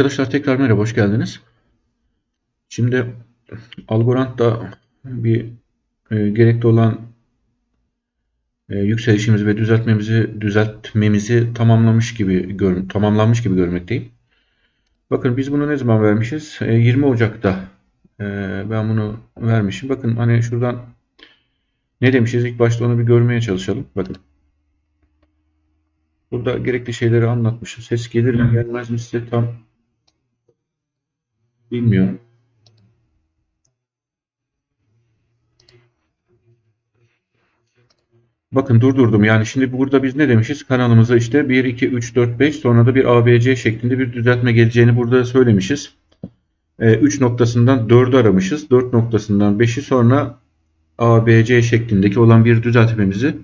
Arkadaşlar tekrar merhaba, hoş geldiniz. Şimdi Algorand'da bir e, gerekli olan e, yükselişimizi ve düzeltmemizi düzeltmemizi tamamlamış gibi gör, tamamlanmış gibi görmekteyim. Bakın biz bunu ne zaman vermişiz? E, 20 Ocak'ta e, ben bunu vermişim. Bakın hani şuradan ne demişiz? İlk başta onu bir görmeye çalışalım. Bakın. Burada gerekli şeyleri anlatmışım. Ses gelir mi gelmez mi size tam bilmiyorum. Bakın durdurdum. Yani şimdi burada biz ne demişiz? Kanalımıza işte 1, 2, 3, 4, 5 sonra da bir ABC şeklinde bir düzeltme geleceğini burada söylemişiz. 3 noktasından 4'ü aramışız. 4 noktasından 5'i sonra ABC şeklindeki olan bir düzeltmemizi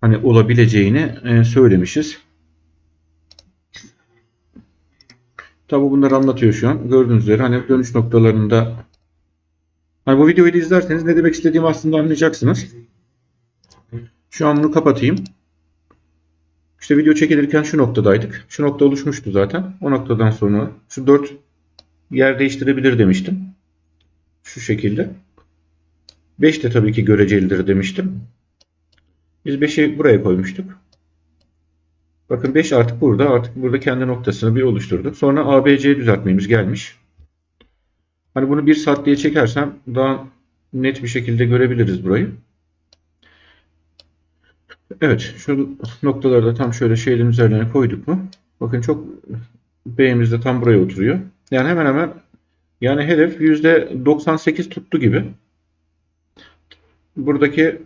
hani olabileceğini e, söylemişiz. Tabi bunları anlatıyor şu an. Gördüğünüz üzere hani dönüş noktalarında hani bu videoyu da izlerseniz ne demek istediğimi aslında anlayacaksınız. Şu an bunu kapatayım. İşte video çekilirken şu noktadaydık. Şu nokta oluşmuştu zaten. O noktadan sonra şu 4 yer değiştirebilir demiştim. Şu şekilde. 5 de tabii ki görecelidir demiştim. Biz 5'i buraya koymuştuk. Bakın 5 artık burada. Artık burada kendi noktasını bir oluşturdu. Sonra ABC düzeltmemiz gelmiş. Hani bunu 1 saat diye çekersem daha net bir şekilde görebiliriz burayı. Evet. Şu noktaları da tam şöyle şeylerin üzerine koyduk mu? Bakın çok B'miz de tam buraya oturuyor. Yani hemen hemen yani hedef %98 tuttu gibi. Buradaki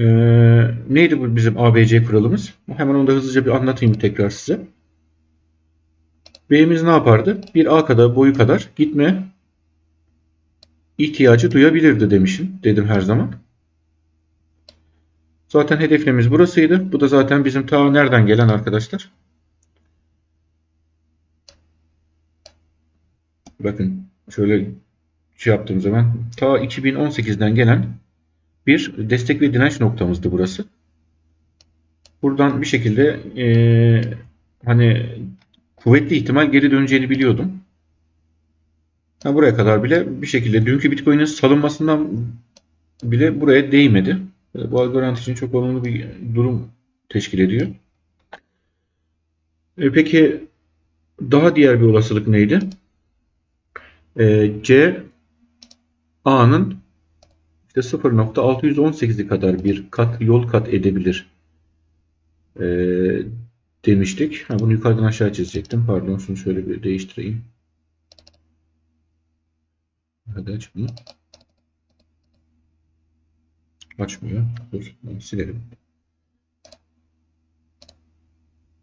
ee, neydi bu bizim ABC kuralımız? Hemen onu da hızlıca bir anlatayım tekrar size. B'miz ne yapardı? Bir A kadar boyu kadar gitme ihtiyacı duyabilirdi demişim. Dedim her zaman. Zaten hedefimiz burasıydı. Bu da zaten bizim ta nereden gelen arkadaşlar? Bakın şöyle şey yaptığım zaman ta 2018'den gelen bir destek ve direnç noktamızdı burası. Buradan bir şekilde e, hani kuvvetli ihtimal geri döneceğini biliyordum. Ha, buraya kadar bile bir şekilde dünkü Bitcoin'in salınmasından bile buraya değmedi. Bu Algorand için çok olumlu bir durum teşkil ediyor. E, peki daha diğer bir olasılık neydi? E, C A'nın işte 0.618'i kadar bir kat yol kat edebilir e, demiştik. Ha, bunu yukarıdan aşağı çizecektim. Pardon şunu şöyle bir değiştireyim. Hadi bunu. Açmıyor. Dur silelim.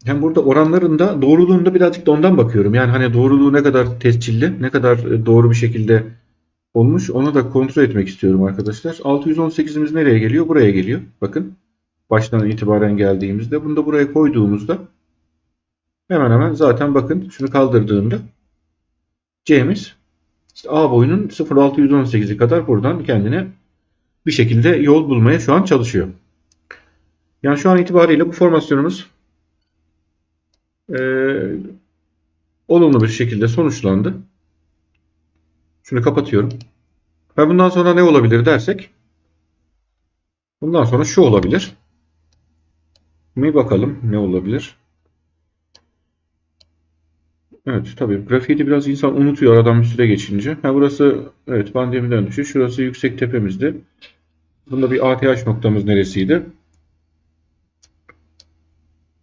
Hem burada oranlarında doğruluğunda birazcık da ondan bakıyorum. Yani hani doğruluğu ne kadar tescilli, ne kadar doğru bir şekilde olmuş. Onu da kontrol etmek istiyorum arkadaşlar. 618'imiz nereye geliyor? Buraya geliyor. Bakın. Baştan itibaren geldiğimizde. Bunu da buraya koyduğumuzda hemen hemen zaten bakın şunu kaldırdığımda C'miz işte A boyunun 0.618'i kadar buradan kendine bir şekilde yol bulmaya şu an çalışıyor. Yani şu an itibariyle bu formasyonumuz e, olumlu bir şekilde sonuçlandı. Şunu kapatıyorum. Ve bundan sonra ne olabilir dersek bundan sonra şu olabilir. Bir bakalım ne olabilir. Evet tabii grafiği biraz insan unutuyor aradan bir süre geçince. Ha, burası evet pandemiden düşüş. Şurası yüksek tepemizdi. Bunda bir ATH noktamız neresiydi?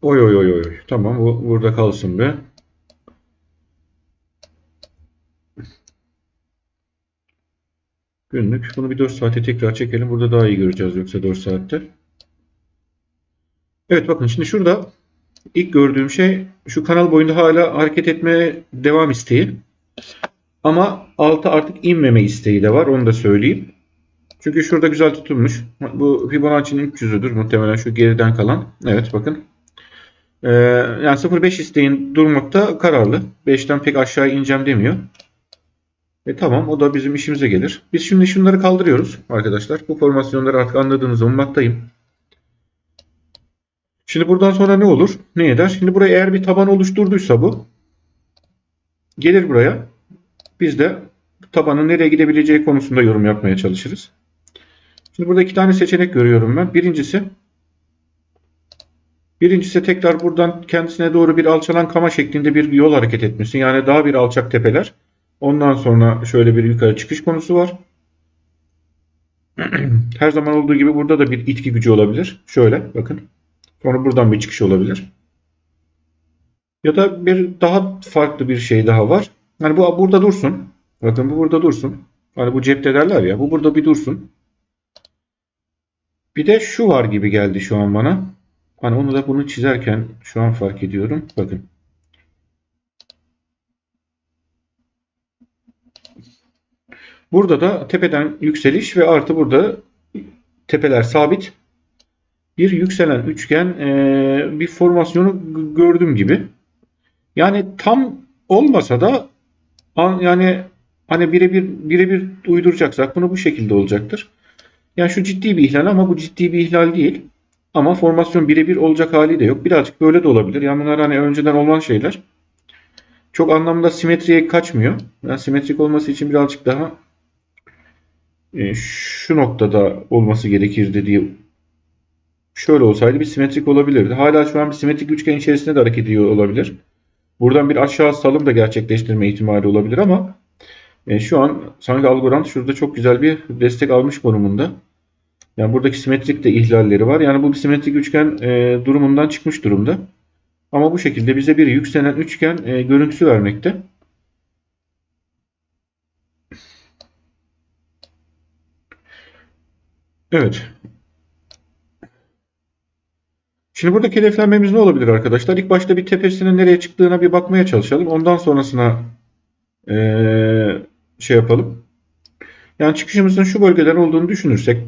Oy oy oy oy. Tamam bu burada kalsın be. Günlük. Bunu bir 4 saate tekrar çekelim. Burada daha iyi göreceğiz yoksa 4 saatte. Evet bakın şimdi şurada ilk gördüğüm şey şu kanal boyunda hala hareket etmeye devam isteği. Ama alta artık inmeme isteği de var. Onu da söyleyeyim. Çünkü şurada güzel tutulmuş. Bu Fibonacci'nin 300'üdür muhtemelen şu geriden kalan. Evet bakın. Ee, yani 0.5 isteğin durmakta kararlı. 5'ten pek aşağı ineceğim demiyor. E tamam o da bizim işimize gelir. Biz şimdi şunları kaldırıyoruz arkadaşlar. Bu formasyonları artık anladığınızı ummaktayım. Şimdi buradan sonra ne olur? Ne eder? Şimdi buraya eğer bir taban oluşturduysa bu gelir buraya. Biz de tabanın nereye gidebileceği konusunda yorum yapmaya çalışırız. Şimdi burada iki tane seçenek görüyorum ben. Birincisi Birincisi tekrar buradan kendisine doğru bir alçalan kama şeklinde bir yol hareket etmesi. Yani daha bir alçak tepeler. Ondan sonra şöyle bir yukarı çıkış konusu var. Her zaman olduğu gibi burada da bir itki gücü olabilir. Şöyle bakın. Sonra buradan bir çıkış olabilir. Ya da bir daha farklı bir şey daha var. Hani bu burada dursun. Bakın bu burada dursun. Hani bu cepte derler ya. Bu burada bir dursun. Bir de şu var gibi geldi şu an bana. Hani onu da bunu çizerken şu an fark ediyorum. Bakın. Burada da tepeden yükseliş ve artı burada tepeler sabit. Bir yükselen üçgen e, bir formasyonu gördüm gibi. Yani tam olmasa da an- yani hani birebir birebir uyduracaksak bunu bu şekilde olacaktır. Yani şu ciddi bir ihlal ama bu ciddi bir ihlal değil. Ama formasyon birebir olacak hali de yok. Birazcık böyle de olabilir. Yani bunlar hani önceden olan şeyler. Çok anlamda simetriye kaçmıyor. Yani simetrik olması için birazcık daha e, şu noktada olması gerekirdi diye şöyle olsaydı bir simetrik olabilirdi. Hala şu an bir simetrik üçgen içerisinde de hareket ediyor olabilir. Buradan bir aşağı salım da gerçekleştirme ihtimali olabilir ama e, şu an sanki Algorand şurada çok güzel bir destek almış konumunda. Yani buradaki simetrik de ihlalleri var. Yani bu bir simetrik üçgen e, durumundan çıkmış durumda. Ama bu şekilde bize bir yükselen üçgen görüntüsü vermekte. Evet. Şimdi burada hedeflenmemiz ne olabilir arkadaşlar? İlk başta bir tepesinin nereye çıktığına bir bakmaya çalışalım. Ondan sonrasına e, şey yapalım. Yani çıkışımızın şu bölgeden olduğunu düşünürsek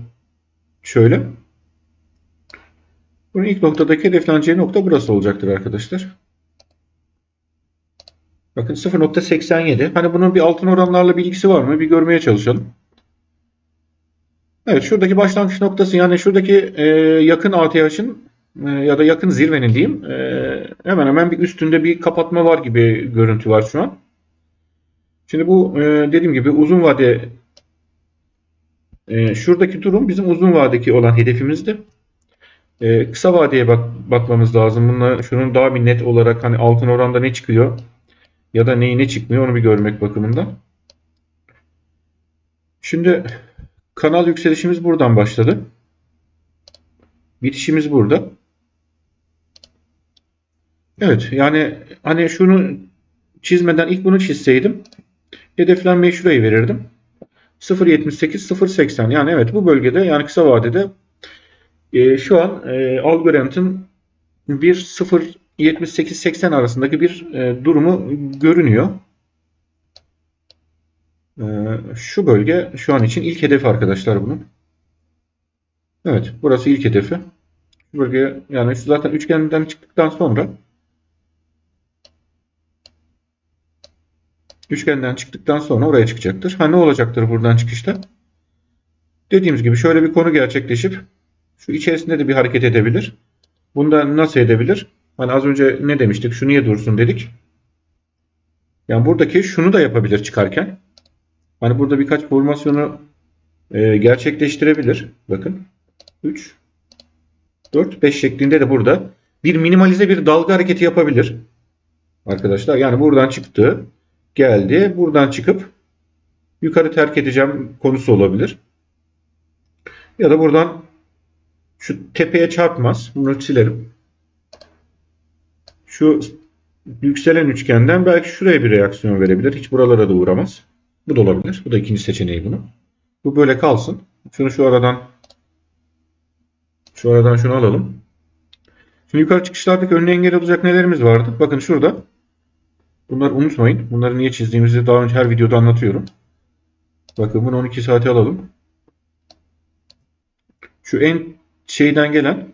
şöyle. Bunun ilk noktadaki hedefleneceği nokta burası olacaktır arkadaşlar. Bakın 0.87. Hani bunun bir altın oranlarla bir ilgisi var mı? Bir görmeye çalışalım. Evet şuradaki başlangıç noktası yani şuradaki e, yakın ATH'ın e, ya da yakın zirvenin diyeyim e, hemen hemen bir üstünde bir kapatma var gibi görüntü var şu an. Şimdi bu e, dediğim gibi uzun vade e, şuradaki durum bizim uzun vadeki olan hedefimizdi. E, kısa vadeye bak, bakmamız lazım. Bununla şunun daha bir net olarak hani altın oranda ne çıkıyor ya da neyi ne çıkmıyor onu bir görmek bakımından. Şimdi kanal yükselişimiz buradan başladı. Bitişimiz burada. Evet yani hani şunu çizmeden ilk bunu çizseydim hedeflenmeyi şurayı verirdim. 0.78 0.80 yani evet bu bölgede yani kısa vadede e, şu an e, Algorand'ın bir 0.78-80 arasındaki bir e, durumu görünüyor. E, şu bölge şu an için ilk hedef arkadaşlar bunun. Evet burası ilk hedefi. Şu bölge yani zaten üçgenden çıktıktan sonra Üçgenden çıktıktan sonra oraya çıkacaktır. Ha ne olacaktır buradan çıkışta? Dediğimiz gibi şöyle bir konu gerçekleşip şu içerisinde de bir hareket edebilir. Bunda nasıl edebilir? Hani az önce ne demiştik? Şu niye dursun dedik. Yani buradaki şunu da yapabilir çıkarken. Hani burada birkaç formasyonu e, gerçekleştirebilir. Bakın. 3 4 5 şeklinde de burada bir minimalize bir dalga hareketi yapabilir. Arkadaşlar yani buradan çıktı geldi. Buradan çıkıp yukarı terk edeceğim konusu olabilir. Ya da buradan şu tepeye çarpmaz. Bunu silerim. Şu yükselen üçgenden belki şuraya bir reaksiyon verebilir. Hiç buralara da uğramaz. Bu da olabilir. Bu da ikinci seçeneği bunun. Bu böyle kalsın. Şunu şu aradan şu aradan şunu alalım. Şimdi yukarı çıkışlardaki önüne engel olacak nelerimiz vardı? Bakın şurada Bunları unutmayın. Bunları niye çizdiğimizi daha önce her videoda anlatıyorum. Bakın bunu 12 saate alalım. Şu en şeyden gelen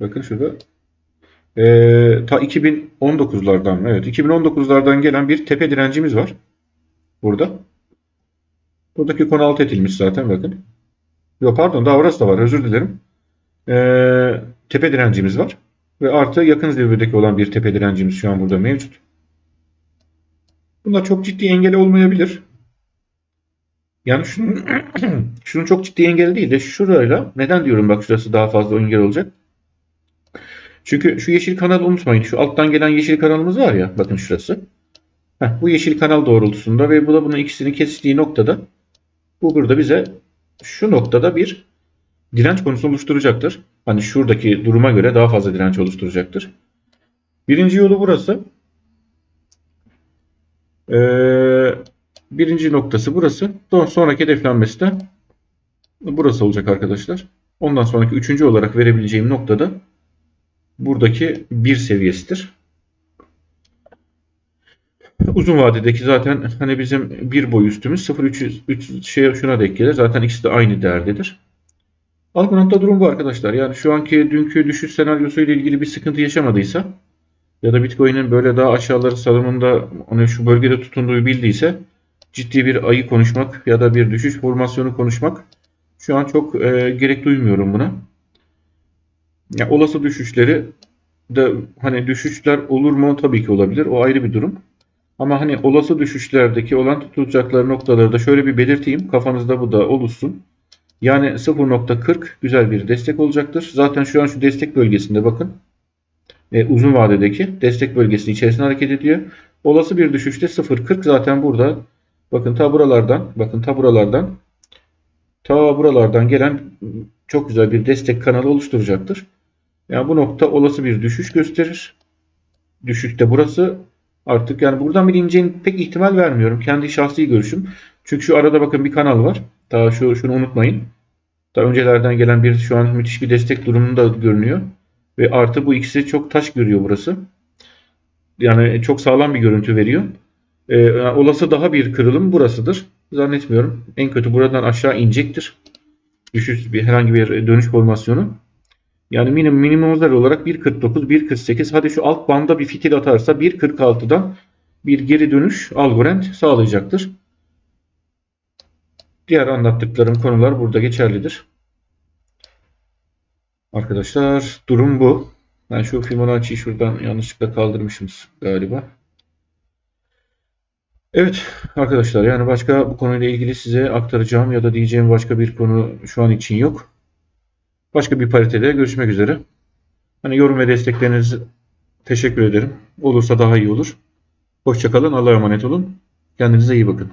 bakın şurada ee, ta 2019'lardan evet 2019'lardan gelen bir tepe direncimiz var. Burada. Buradaki konu alt edilmiş zaten bakın. Yok pardon daha orası da var özür dilerim. Ee, tepe direncimiz var. ve artı yakın zirvedeki olan bir tepe direncimiz şu an burada mevcut. Bunlar çok ciddi engel olmayabilir. Yani şunun, şunun çok ciddi engel değil de şurayla neden diyorum bak şurası daha fazla engel olacak. Çünkü şu yeşil kanalı unutmayın. Şu alttan gelen yeşil kanalımız var ya bakın şurası. Heh, bu yeşil kanal doğrultusunda ve bu da bunun ikisini kesiştiği noktada bu burada bize şu noktada bir direnç konusu oluşturacaktır. Hani şuradaki duruma göre daha fazla direnç oluşturacaktır. Birinci yolu burası. Ee, birinci noktası burası. Son- Sonraki hedeflenmesi de burası olacak arkadaşlar. Ondan sonraki üçüncü olarak verebileceğim noktada buradaki bir seviyesidir. Uzun vadedeki zaten hani bizim bir boy üstümüz 0.300 3 şey şuna denk gelir. Zaten ikisi de aynı değerdedir. Algorand'da durum bu arkadaşlar. Yani şu anki dünkü düşüş senaryosu ile ilgili bir sıkıntı yaşamadıysa ya da Bitcoin'in böyle daha aşağıları salımında hani şu bölgede tutunduğu bildiyse ciddi bir ayı konuşmak ya da bir düşüş formasyonu konuşmak şu an çok e, gerek duymuyorum buna. Ya olası düşüşleri de hani düşüşler olur mu? Tabii ki olabilir. O ayrı bir durum. Ama hani olası düşüşlerdeki olan tutulacakları noktaları da şöyle bir belirteyim. Kafanızda bu da oluşsun. Yani 0.40 güzel bir destek olacaktır. Zaten şu an şu destek bölgesinde bakın. E, uzun vadedeki destek bölgesinin içerisinde hareket ediyor. Olası bir düşüşte 0.40 zaten burada. Bakın ta buralardan, bakın ta buralardan ta buralardan gelen çok güzel bir destek kanalı oluşturacaktır. Yani bu nokta olası bir düşüş gösterir. Düşüşte burası artık yani buradan bir ineceğini pek ihtimal vermiyorum. Kendi şahsi görüşüm. Çünkü şu arada bakın bir kanal var. Daha şu şunu unutmayın. Daha öncelerden gelen bir şu an müthiş bir destek durumunda görünüyor. Ve artı bu ikisi çok taş görüyor burası. Yani çok sağlam bir görüntü veriyor. Ee, olası daha bir kırılım burasıdır. Zannetmiyorum. En kötü buradan aşağı inecektir. Düşüş bir herhangi bir dönüş formasyonu. Yani minimum minimumlar olarak 1.49, 1.48 hadi şu alt banda bir fitil atarsa 1.46'dan bir geri dönüş Algorand sağlayacaktır. Diğer anlattıklarım konular burada geçerlidir. Arkadaşlar durum bu. Ben şu Fibonacci'yi şuradan yanlışlıkla kaldırmışım galiba. Evet arkadaşlar yani başka bu konuyla ilgili size aktaracağım ya da diyeceğim başka bir konu şu an için yok. Başka bir paritede görüşmek üzere. Hani yorum ve destekleriniz teşekkür ederim. Olursa daha iyi olur. Hoşçakalın. Allah'a emanet olun. Kendinize iyi bakın.